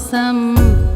Some.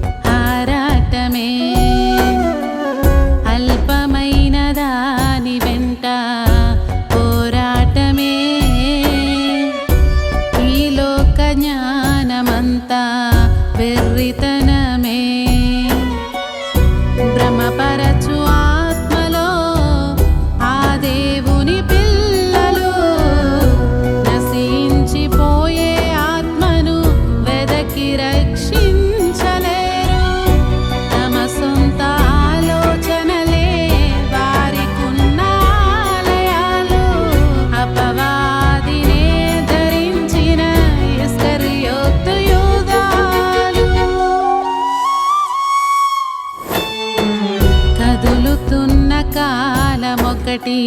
ఒకటి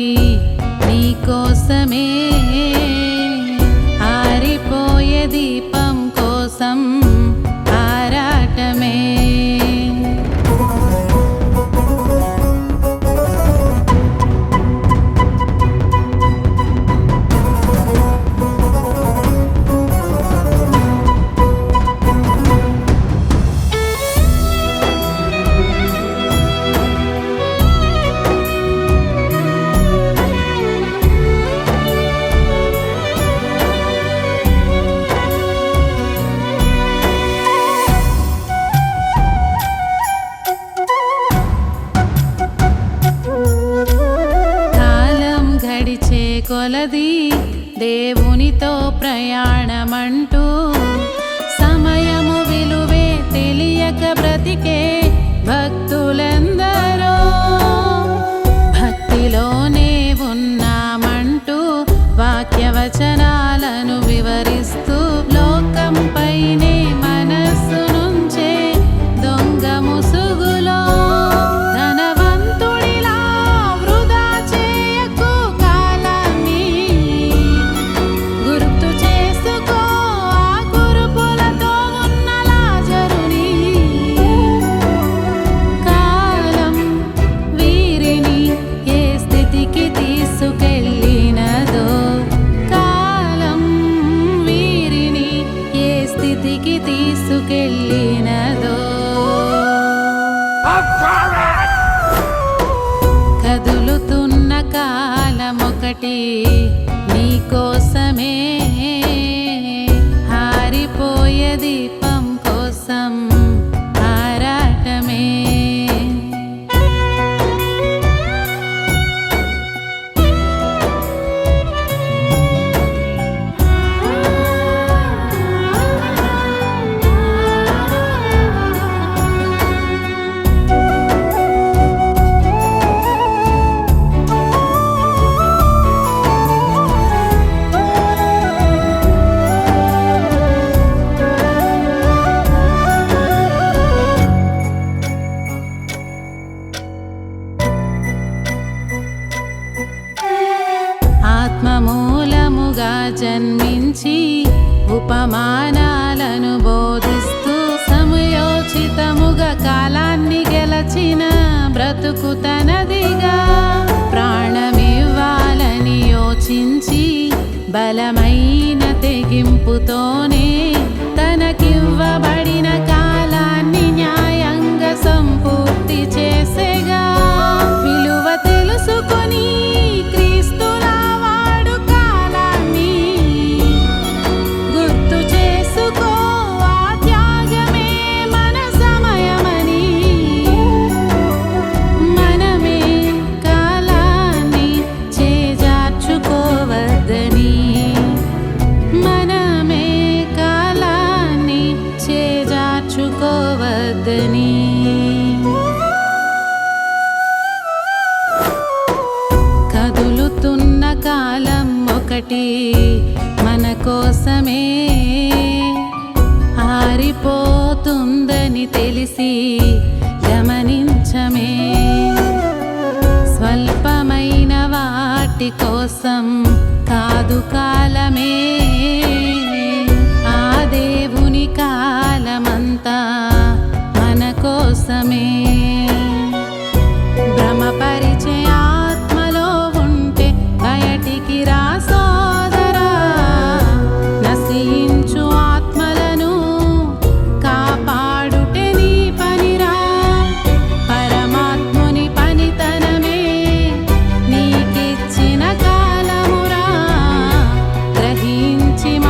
కొలది దేవునితో ప్రయాణమంటూ సమయము విలువే తెలియక బ్రతికే భక్తులందరూ. భక్తిలోనే ఉన్నామంటూ వాక్యవచనాలను వివరిస్తూ ఒకటి నీకోసమే. హారిపోయేది జన్మించి ఉపమానాలను బోధిస్తూ సమయోచితముగా కాలాన్ని గెలచిన బ్రతుకు తనదిగా ప్రాణమివ్వాలని యోచించి బలమైన తెగింపుతోనే తనకివ్వబడిన కాలం చేజార్చుకోవద్దని కదులుతున్న కాలం ఒకటి మన కోసమే. ఆరిపోతుందని తెలిసి గమనించమే. స్వల్పమైన వాటి కోసం కాదు కాలమే. íntima.